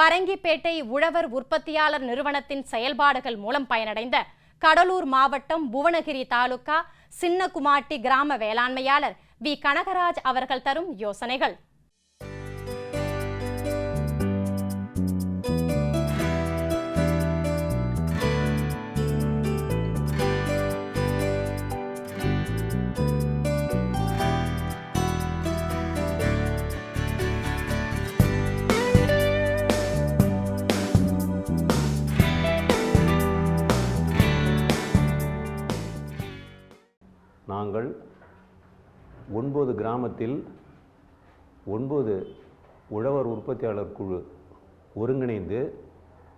பரங்கிப்பேட்டை உழவர் உற்பத்தியாளர் நிறுவனத்தின் செயல்பாடுகள் மூலம் பயனடைந்த கடலூர் மாவட்டம் புவனகிரி தாலுகா சின்னகுமாட்டி கிராம வேளாண்மையாளர் வி. கனகராஜ் அவர்கள் தரும் யோசனைகள். ஒன்பது கிராமத்தில் ஒன்பது உழவர் உற்பத்தியாளர் குழு ஒருங்கிணைந்து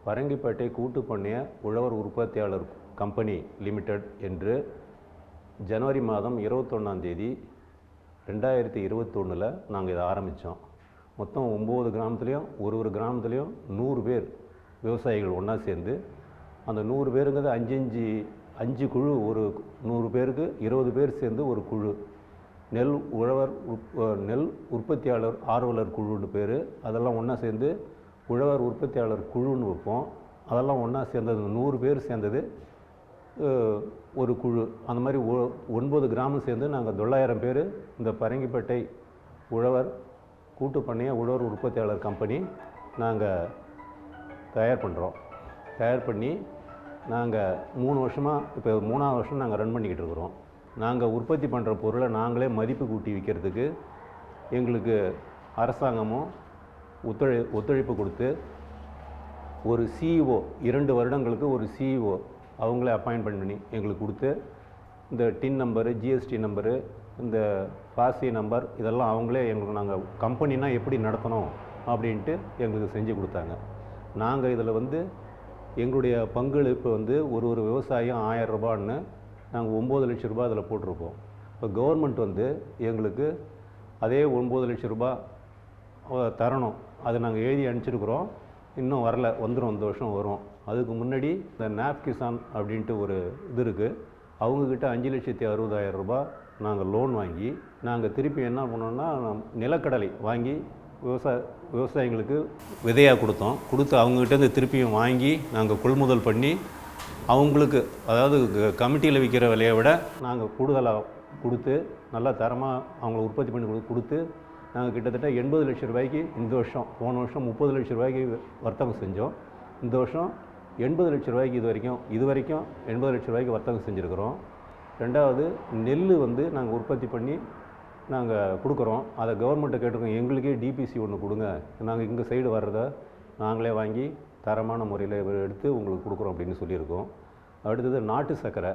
பரங்கிப்பேட்டை கூட்டு பண்ணைய உழவர் உற்பத்தியாளர் கம்பெனி லிமிடெட் என்று ஜனவரி மாதம் இருபத்தொன்னாம் தேதி ரெண்டாயிரத்தி இருபத்தொன்னில் நாங்கள் இதை ஆரம்பித்தோம் மொத்தம் ஒம்பது கிராமத்துலேயும் ஒரு ஒரு கிராமத்துலேயும் நூறு பேர் விவசாயிகள் ஒன்றா சேர்ந்து அந்த நூறு பேருங்கிறது அஞ்சு அஞ்சு அஞ்சு குழு ஒரு நூறு பேருக்கு இருபது பேர் சேர்ந்து ஒரு குழு. நெல் உழவர் நெல் உற்பத்தியாளர் ஆர்வலர் குழுன்னு பேர். அதெல்லாம் ஒன்றா சேர்ந்து உழவர் உற்பத்தியாளர் குழுன்னு வைப்போம். அதெல்லாம் ஒன்றா சேர்ந்தது நூறு பேர் சேர்ந்தது ஒரு குழு. அந்த மாதிரி ஒ- ஒன்பது கிராமம் சேர்ந்து நாங்கள் தொள்ளாயிரம் பேர் இந்த பரங்கிப்பேட்டை உழவர் கூட்டு பண்ணைய உழவர் உற்பத்தியாளர் கம்பெனி நாங்கள் தயார் பண்ணுறோம் தயார் பண்ணி நாங்கள் மூணு வருஷமாக இப்போ மூணாவது வருஷம் நாங்கள் ரன் பண்ணிக்கிட்டு இருக்கிறோம். நாங்கள் உற்பத்தி பண்ணுற பொருளை நாங்களே மதிப்பு கூட்டி விற்கிறதுக்கு எங்களுக்கு அரசாங்கமும் ஒத்துழை ஒத்துழைப்பு கொடுத்து ஒரு சிஇஓ இரண்டு வருடங்களுக்கு ஒரு சிஇஓ அவங்களே அப்பாயின்ட் பண்ணி எங்களுக்கு கொடுத்து இந்த டின் நம்பரு ஜிஎஸ்டி நம்பரு இந்த பாசி நம்பர் இதெல்லாம் அவங்களே எங்களுக்கு நாங்கள் கம்பெனினா எப்படி நடத்தணும் அப்படின்ட்டு எங்களுக்கு செஞ்சு கொடுத்தாங்க. நாங்கள் இதில் வந்து எங்களுடைய பங்களிப்பு வந்து ஒரு ஒரு விவசாயம் ஆயிரம் ரூபான்னு நாங்கள் ஒம்பது லட்ச ரூபாய் அதில் போட்டிருக்கோம். இப்போ கவர்மெண்ட் வந்து எங்களுக்கு அதே ஒம்பது லட்ச ரூபாய் தரணும். அதை நாங்கள் எழுதி அனுப்பிச்சிருக்கிறோம். இன்னும் வரல. வந்துடும் இந்த வருஷம் வரும். அதுக்கு முன்னாடி இந்த நாப் கிசான் அப்படின்ட்டு ஒரு இது இருக்குது அவங்கக்கிட்ட அஞ்சு லட்சத்தி அறுபதாயிரம் ரூபாய் நாங்கள் லோன் வாங்கி நாங்கள் திருப்பி என்ன பண்ணோம்னா நிலக்கடலை வாங்கி விவசாய விவசாயிங்களுக்கு விதையாக கொடுத்தோம். கொடுத்து அவங்ககிட்டேருந்து திருப்பியும் வாங்கி நாங்கள் கொள்முதல் பண்ணி அவங்களுக்கு அதாவது கமிட்டியில் விற்கிற விலையை விட நாங்கள் கூடுதலாக கொடுத்து நல்லா தரமாக அவங்கள உற்பத்தி பண்ணி கொடு- கொடுத்து நாங்கள் கிட்டத்தட்ட எண்பது லட்ச ரூபாய்க்கு இந்த வருஷம் போன வருஷம் முப்பது லட்ச ரூபாய்க்கு வர்த்தகம் செஞ்சோம். இந்த வருஷம் எண்பது லட்ச ரூபாய்க்கு இது வரைக்கும் இது வரைக்கும் எண்பது லட்ச ரூபாய்க்கு வர்த்தகம் செஞ்சுருக்கிறோம். ரெண்டாவது நெல் வந்து நாங்கள் உற்பத்தி பண்ணி நாங்கள் கொடுக்குறோம். அதை கவர்மெண்ட்டை கேட்டிருக்கோம் எங்களுக்கே டிபிசி ஒன்று கொடுங்க. நாங்கள் இங்கே சைடு வர்றதை நாங்களே வாங்கி தரமான முறையில் எடுத்து உங்களுக்கு கொடுக்குறோம் அப்படின்னு சொல்லியிருக்கோம். அடுத்தது நாட்டு சர்க்கரை.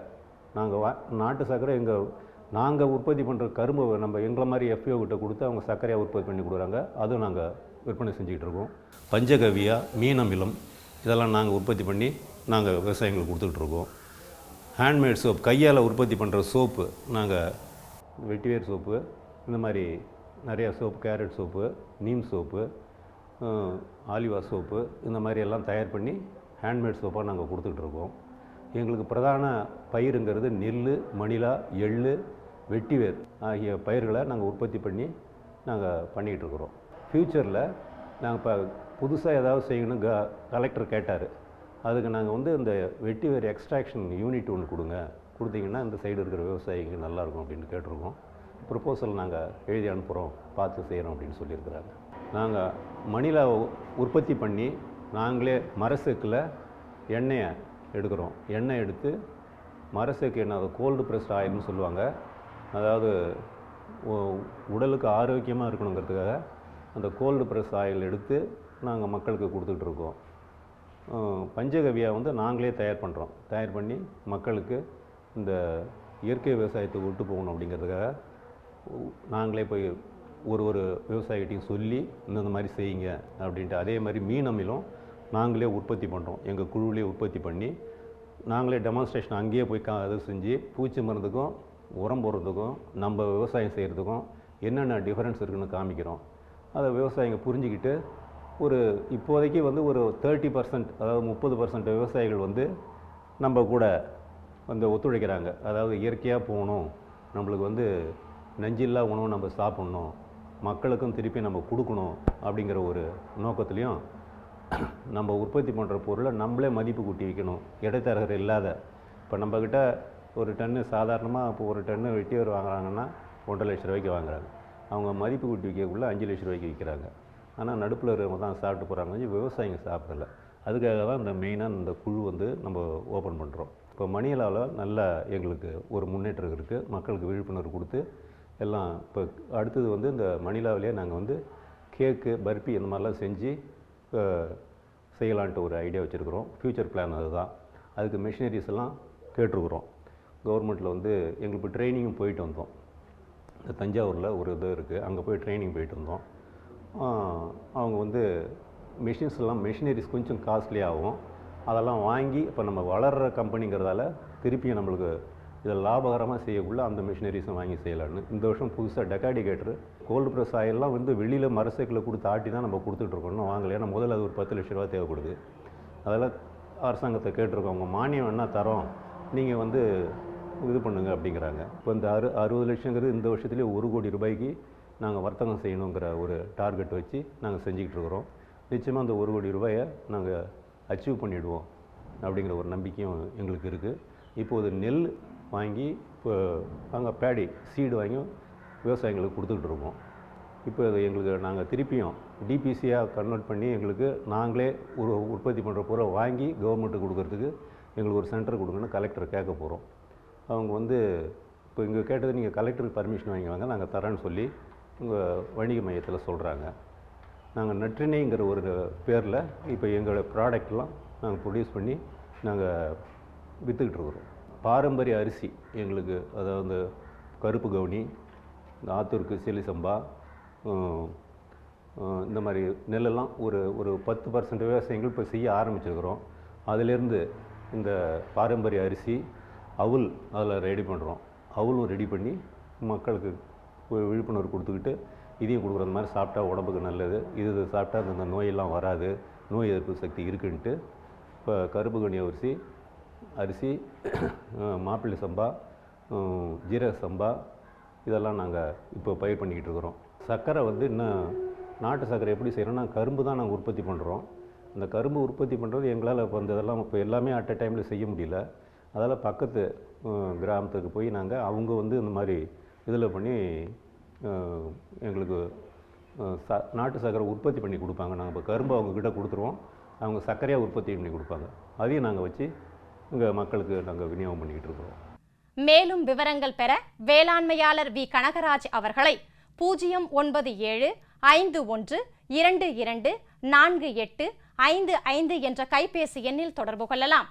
நாங்கள் வா நாட்டு சர்க்கரை எங்கள் நாங்கள் உற்பத்தி பண்ணுற கரும்பு நம்ம எங்களை மாதிரி எஃப்ஓ கிட்ட கொடுத்து அவங்க சர்க்கரையாக உற்பத்தி பண்ணி கொடுக்குறாங்க. அதுவும் நாங்கள் விற்பனை செஞ்சுக்கிட்டு இருக்கோம். பஞ்சகவியா மீனமிலம் இதெல்லாம் நாங்கள் உற்பத்தி பண்ணி நாங்கள் விவசாயிகளுக்கு கொடுத்துக்கிட்டு இருக்கோம். ஹேண்ட்மேட் சோப் கையால் உற்பத்தி பண்ணுற சோப்பு நாங்கள் வெட்டிவேர் சோப்பு இந்த மாதிரி நிறையா soap carrot soap neem soap ஆலிவா soap இந்த மாதிரி எல்லாம் தயார் பண்ணி ஹேண்ட்மேட் சோப்பாக நாங்கள் கொடுத்துட்ருக்கோம் எங்களுக்கு பிரதான பயிருங்கிறது நெல் மணிலா எள் வெட்டிவேர் ஆகிய பயிர்களை நாங்கள் உற்பத்தி பண்ணி நாங்கள் பண்ணிகிட்ருக்குறோம் ஃப்யூச்சரில் நாங்கள் இப்போ புதுசாக ஏதாவது செய்யணும் க கலெக்டர் கேட்டார். அதுக்கு நாங்கள் வந்து இந்த வெட்டிவேர் எக்ஸ்ட்ராக்ஷன் யூனிட் ஒன்று கொடுங்க. கொடுத்தீங்கன்னா இந்த சைடு இருக்கிற விவசாயிங்க நல்லாயிருக்கும் அப்படின்னு கேட்டிருக்கோம். ப்ரொப்போசல் நாங்கள் எழுதி அனுப்புகிறோம் பார்த்து செய்கிறோம் அப்படின்னு சொல்லியிருக்கிறாங்க. நாங்கள் மணிலா உற்பத்தி பண்ணி நாங்களே மரசெக்கில் எண்ணெயை எடுக்கிறோம். எண்ணெய் எடுத்து மரசுக்கு எண்ணெய் அது கோல்டு ப்ரெஸ்ட் ஆயில்னு சொல்லுவாங்க. அதாவது உடலுக்கு ஆரோக்கியமாக இருக்கணுங்கிறதுக்காக அந்த கோல்டு ப்ரெஸ் ஆயில் எடுத்து நாங்கள் மக்களுக்கு கொடுத்துட்டு இருக்கோம். பஞ்சகவியா வந்து நாங்களே தயார் பண்ணுறோம் தயார் பண்ணி மக்களுக்கு இந்த இயற்கை விவசாயத்தை விட்டு போகணும் அப்படிங்கிறதுக்காக நாங்களே போய் ஒரு ஒரு விவசாயிகிட்டையும் சொல்லி இந்தந்த மாதிரி செய்யுங்க அப்படின்ட்டு அதே மாதிரி மீன் அமிலம் நாங்களே உற்பத்தி பண்ணுறோம் எங்கள் குழுவிலே உற்பத்தி பண்ணி நாங்களே டெமான்ஸ்ட்ரேஷன் அங்கேயே போய் கா இது செஞ்சு பூச்சி மருந்துக்கும் உரம் போடுறதுக்கும் நம்ம விவசாயம் செய்கிறதுக்கும் என்னென்ன டிஃப்ரென்ஸ் இருக்குன்னு காமிக்கிறோம். அதை விவசாயிங்க புரிஞ்சுக்கிட்டு ஒரு இப்போதைக்கு வந்து ஒரு தேர்ட்டி பர்சன்ட் அதாவது முப்பது பர்சன்ட் விவசாயிகள் வந்து நம்ம கூட வந்து ஒத்துழைக்கிறாங்க. அதாவது இயற்கையாக போகணும். நம்மளுக்கு வந்து நஞ்சில்லா உணவு நம்ம சாப்பிட்ணும். மக்களுக்கும் திருப்பி நம்ம கொடுக்கணும் அப்படிங்கிற ஒரு நோக்கத்துலேயும் நம்ம உற்பத்தி பண்ணுற பொருளை நம்மளே மதிப்பு கூட்டி வைக்கணும். இடைத்தரகர் இல்லாத. இப்போ நம்மக்கிட்ட ஒரு டன்னு சாதாரணமாக இப்போ ஒரு டன்னு வெட்டியார் வாங்குறாங்கன்னா ஒன்றரை லட்ச ரூபாய்க்கு வாங்குறாங்க. அவங்க மதிப்பு கூட்டி விற்கக்குள்ள அஞ்சு லட்ச ரூபாய்க்கு விற்கிறாங்க ஆனால் நடுப்பில் இருக்கிறவங்க தான் சாப்பிட்டு போகிறாங்க விவசாயிங்க சாப்பிடல. அதுக்காக தான் இந்த மெயினாக இந்த குழு வந்து நம்ம ஓப்பன் பண்ணுறோம் இப்போ மணியலாவில் நல்லா எங்களுக்கு ஒரு முன்னேற்றம் இருக்குது மக்களுக்கு விழிப்புணர்வு கொடுத்து எல்லாம் இப்போ அடுத்தது வந்து இந்த மணிலாவிலே நாங்கள் வந்து கேக்கு பர்பி இந்த மாதிரிலாம் செஞ்சு செய்யலான்ட்டு ஒரு ஐடியா வச்சுருக்குறோம். ஃப்யூச்சர் பிளான் அதுதான். அதுக்கு மிஷினரிஸ் எல்லாம் கேட்டிருக்குறோம். கவர்மெண்ட்டில் வந்து எங்களுக்கு இப்போ ட்ரைனிங்கும் போயிட்டு வந்தோம். இந்த தஞ்சாவூரில் ஒரு இது இருக்குது அங்கே போய் ட்ரைனிங் போயிட்டு வந்தோம். அவங்க வந்து மிஷின்ஸ் எல்லாம் மிஷினரிஸ் கொஞ்சம் காஸ்ட்லி ஆகும் அதெல்லாம் வாங்கி இப்போ நம்ம வளர்கிற கம்பெனிங்கிறதால திருப்பியும் நம்மளுக்கு இதை லாபகரமாக செய்யக்குள்ள அந்த மிஷினரிஸும் வாங்கி செய்யலான்னு இந்த வருஷம் புதுசாக டெக்காடிகேட்டர் கோல்டு ப்ரெஸ் ஆயிலெலாம் வந்து வெளியில் மரசைக்கில் கொடுத்து ஆட்டி தான் நம்ம கொடுத்துட்ருக்கோம் வாங்கலை வாங்கல ஏன்னா முதல்ல அது ஒரு பத்து லட்ச ரூபா தேவைப்படுது. அதெல்லாம் அரசாங்கத்தை கேட்டிருக்கோம். அவங்க மானியம் வேணால் தரோம்? நீங்கள் வந்து இது பண்ணுங்க அப்படிங்கிறாங்க. இப்போ இந்த அறு அறுபது லட்சங்கிறது இந்த வருஷத்துலேயே ஒரு கோடி ரூபாய்க்கு நாங்கள் வர்த்தகம் செய்யணுங்கிற ஒரு டார்கெட் வச்சு நாங்கள் செஞ்சுக்கிட்டு இருக்கிறோம். நிச்சயமாக அந்த ஒரு கோடி ரூபாயை நாங்கள் அச்சீவ் பண்ணிவிடுவோம் அப்படிங்கிற ஒரு நம்பிக்கையும் எங்களுக்கு இருக்குது இப்போது நெல் வாங்கி இப்போ நாங்கள் பேடி சீடு வாங்கி விவசாயிகளுக்கு கொடுத்துக்கிட்டு இருக்கோம். இப்போ எங்களுக்கு நாங்கள் திருப்பியும் டிபிசியாக கன்வெர்ட் பண்ணி எங்களுக்கு நாங்களே ஒரு உற்பத்தி பண்ணுற பொருளை வாங்கி கவர்மெண்ட்டுக்கு கொடுக்கறதுக்கு எங்களுக்கு ஒரு சென்டர் கொடுங்கன்னு கலெக்டர் கேட்க போகிறோம் அவங்க வந்து இப்போ இங்கே கேட்டது நீங்கள் கலெக்டருக்கு பர்மிஷன் வாங்கிவாங்க நாங்கள் தரேன்னு சொல்லி உங்கள் வணிக மையத்தில் சொல்கிறாங்க நாங்கள் நற்றினைங்கிற ஒரு பேரில் இப்போ எங்களோட ப்ராடக்ட்லாம் நாங்கள் ப்ரொடியூஸ் பண்ணி நாங்கள் விற்றுக்கிட்டு இருக்கிறோம். பாரம்பரிய அரிசி எங்களுக்கு அதாவது கருப்பு கவுனி இந்த ஆத்தூருக்கு சிலி சம்பா இந்த மாதிரி நெல்லெல்லாம் ஒரு ஒரு பத்து பர்சன்ட் விவசாயங்கள் இப்போ செய்ய ஆரம்பிச்சிருக்கிறோம். அதிலேருந்து இந்த பாரம்பரிய அரிசி அவுல் அதில் ரெடி பண்ணுறோம் அவுலும் ரெடி பண்ணி மக்களுக்கு விழிப்புணர்வு கொடுத்துக்கிட்டு இதையும் கொடுக்குற மாதிரி சாப்பிட்டா உடம்புக்கு நல்லது. இது இது சாப்பிட்டா அந்த நோயெல்லாம் வராது. நோய் எதிர்ப்பு சக்தி இருக்குன்ட்டு இப்போ கருப்பு கனி அரிசி அரிசி மாப்பிள்ளை சம்பா ஜீரக சம்பா இதெல்லாம் நாங்கள் இப்போ பயிர் பண்ணிக்கிட்டு இருக்கிறோம். சர்க்கரை வந்து இன்னும் நாட்டு சர்க்கரை எப்படி செய்கிறோம்னா கரும்பு தான் நாங்கள் உற்பத்தி பண்ணுறோம் இந்த கரும்பு உற்பத்தி பண்ணுறது எங்களால் இப்போ இந்த இதெல்லாம் இப்போ எல்லாமே அட் அ டைமில் செய்ய முடியல. அதால் பக்கத்து கிராமத்துக்கு போய் நாங்கள் அவங்க வந்து இந்த மாதிரி இதில் பண்ணி எங்களுக்கு ச நாட்டு சர்க்கரை உற்பத்தி பண்ணி கொடுப்பாங்க. நாங்கள் இப்போ கரும்பு அவங்கக்கிட்ட கொடுத்துருவோம். அவங்க சர்க்கரையாக உற்பத்தி பண்ணி கொடுப்பாங்க. அதையும் நாங்கள் வச்சு இங்கே மக்களுக்கு நாங்கள் விநியோகம் பண்ணிக்கிட்டு இருக்கிறோம். மேலும் விவரங்கள் பெற வேளாண்மையாளர் வி. கனகராஜ் அவர்களை பூஜ்ஜியம் ஒன்பது ஏழு ஐந்து ஒன்று இரண்டு இரண்டு நான்கு எட்டு ஐந்து ஐந்து என்ற கைபேசி எண்ணில் தொடர்பு கொள்ளலாம்.